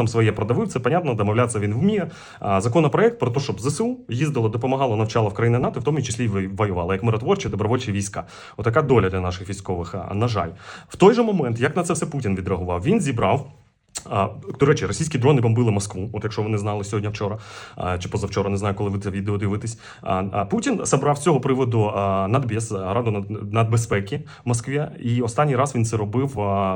там своє продавив. Це понятно, домовлятися він вміє. Законопроект про те, щоб ЗСУ їздило, допомагало, навчало в країни НАТО, в тому числі ви- воювало, як миротворчі, добровольчі війська. Отака доля для наших військових. На жаль, в той же момент, як на це все Путін відреагував, він зібрав. До речі, російські дрони бомбили Москву. От якщо ви не знали сьогодні, вчора чи позавчора, не знаю, коли ви це відео дивитесь. Путін собрав з цього приводу а, надбез, раду над- нацбезпеки в Москві. І останній раз він це робив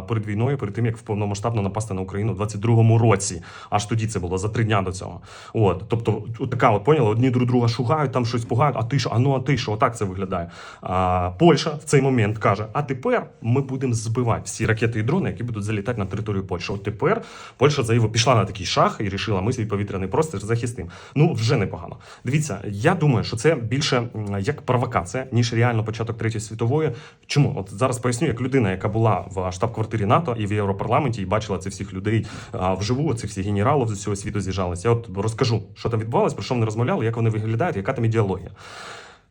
перед війною, перед тим як повномасштабно напасти на Україну у 22-му році. Аж тоді це було за три дня до цього. От, тобто, от така от поняли, одні друг друга шугають, там щось пугають. А ти що? А ну а ти що? Отак це виглядає. А, Польща в цей момент каже: а тепер ми будемо збивати всі ракети і дрони, які будуть залітати на територію Польщі. От тепер Польща заявила, пішла на такий шаг і рішила, ми свій повітряний простір захистимо. Ну вже непогано. Дивіться, я думаю, що це більше як провокація, ніж реально початок третьої світової. Чому? От зараз поясню, як людина, яка була в штаб-квартирі НАТО і в Європарламенті, і бачила цих всіх людей вживу, цих всіх генералів з усього світу з'їжджалися. Я от розкажу, що там відбувалось, про що вони розмовляли, як вони виглядають, яка там ідеологія.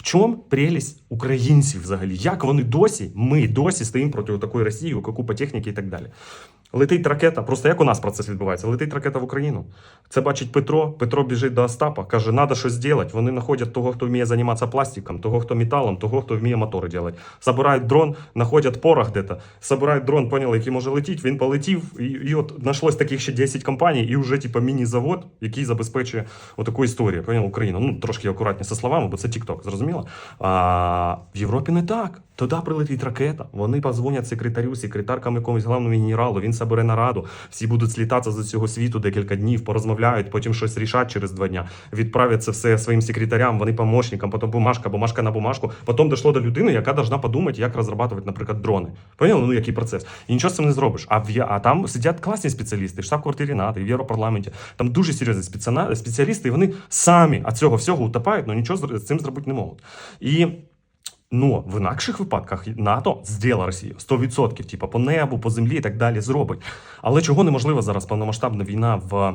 в чому прелість українців взагалі? Як вони досі, ми досі стоїмо проти такої Росії, купа техніки і так далі. Летить ракета, просто як у нас процес відбувається? Летить ракета в Україну. Це бачить Петро. Петро біжить до Остапа, каже, треба щось зробити. Вони знаходять того, хто вміє займатися пластиком, того, хто металом, того, хто вміє мотори робити. Забирають дрон, знаходять порох де-то, забирають дрон, поняли, який може летіти, він полетів, і, і от знайшлось таких ще 10 компаній, і вже типу, міні-завод, який забезпечує отаку історію. Поняв Україну. Ну, трошки акуратні зі словами, бо це TikTok, зрозуміло? А в Європі не так. Туди прилетить ракета. Вони позвонять секретарю, секретаркам якомусь главному генералу. Він собере нараду. Всі будуть слітатися з усього світу декілька днів, порозмовляють, потім щось рішать через два дня. Відправлять це все своїм секретарям, вони помощникам, потім бумажка, бумажка на бумажку. Потім дійшло до людини, яка должна подумати, як розробляти, наприклад, дрони. Поняли? Ну який процес? І нічого з цим не зробиш. А в а там сидять класні спеціалісти, штаб-квартирі НАТО, в Європарламенті. Там дуже серйозні спеціалісти, і вони самі від цього всього утопають, але нічого з з цим зробити не можуть. І Ну, в інакших випадках НАТО зділа Росію 100%, типу по небу, по землі і так далі зробить. Але чого неможливо зараз повномасштабна війна в.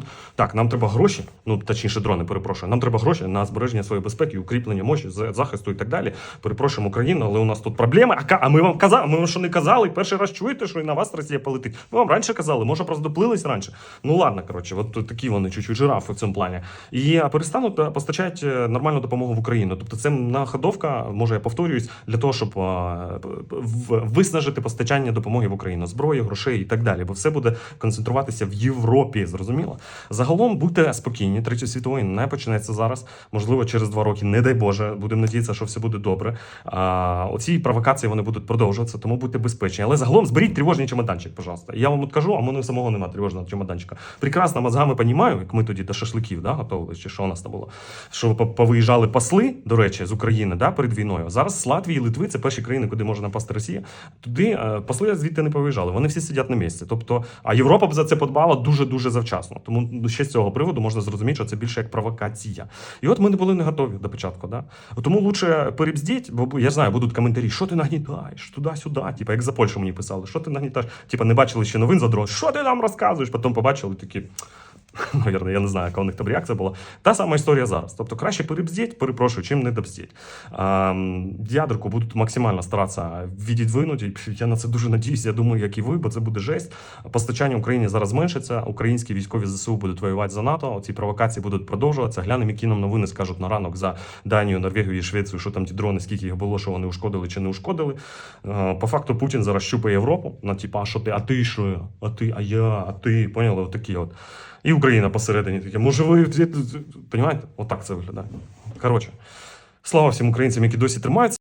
так, нам треба гроші, ну точніше, дрони, перепрошую. Нам треба гроші на збереження своєї безпеки, укріплення мощі, за- захисту і так далі. Перепрошуємо Україну, але у нас тут проблеми. А, а ми вам казали, ми вам що не казали, перший раз чуєте, що і на вас Росія полетить. Ми вам раніше казали, може просто доплились раніше. Ну ладно, коротше, от такі вони чуть-чуть жирафи в цьому плані. І перестануть постачати е, нормальну допомогу в Україну. Тобто це находовка, може я повторююсь, для того, щоб виснажити постачання допомоги в Україну, зброї, грошей і так далі. Бо все буде концентруватися в Європі. Зрозуміло. Загалом будьте спокійні. Третя світової не почнеться зараз. Можливо, через два роки, не дай Боже, будемо надіятися, що все буде добре. А, оці провокації вони будуть продовжуватися, тому будьте безпечні. Але загалом зберіть тривожний чемоданчик, пожалуйста. Я вам от кажу, а мене самого немає тривожного чемоданчика. Прекрасно мозгами понімаю, як ми тоді до шашликів да, готували, чи що у нас там було. Що по- повиїжджали посли, до речі, з України да, перед війною. Зараз з Латвії, Литви це перші країни, куди може напасти Росія. Туди е, посли звідти не повиїжджали. Вони всі сидять на місці. Тобто, а Європа б за це подбала дуже дуже завчасно. Тому ну, ще з цього приводу можна зрозуміти, що це більше як провокація. І от ми не були не готові до початку. Да? Тому лучше перебздіть, бо я знаю, будуть коментарі, що ти нагнітаєш туди-сюди. Типа, як за Польщу мені писали, що ти нагнітаєш? Типа, не бачили ще новин за дрон. Що ти нам розказуєш? Потім побачили такі. Навірно, я не знаю, яка у них там реакція була. Та сама історія зараз. Тобто краще перебздіть, перепрошую, чим не добздіть. Ядерку будуть максимально старатися відідвинути. Я на це дуже надіюсь. Я думаю, як і ви, бо це буде жесть. Постачання Україні зараз зменшиться. Українські військові ЗСУ будуть воювати за НАТО. Ці провокації будуть продовжуватися. Глянемо, які нам новини скажуть на ранок за Данію, Норвегію і Швецію, що там ті дрони, скільки їх було, що вони ушкодили чи не ушкодили. Е, По факту Путін зараз щупає Європу. На типа, а що ти, а ти що? А ти, а я, а ти. Поняли? Отакі от. І Україна посередині таке. Може, ви розумієте? Отак це виглядає. Коротше, слава всім українцям, які досі тримаються.